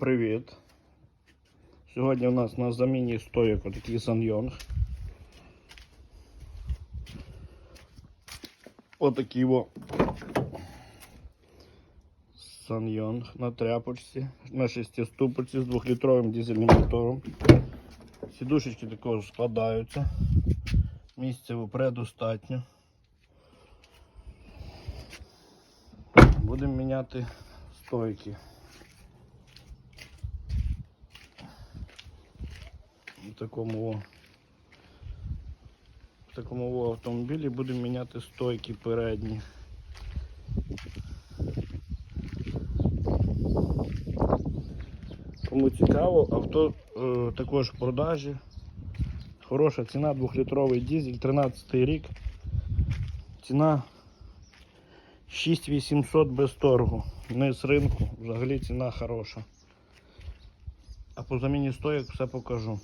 Привіт. Сьогодні у нас на заміні стоїк отакий Санйонг. Отакий во Санйонг на тряпочці, на шестиступочці з 2-літровим дизельним мотором. Сідушечки також складаються. Місця предостатньо. Будемо міняти стойки. В такому в такому автомобілі будемо міняти стойки передні. Кому цікаво, авто е, також в продажі. Хороша ціна, 2-літровий дизель, 13 рік. Ціна 6800 без торгу. Не з ринку, взагалі ціна хороша. А по заміні стоїк все покажу.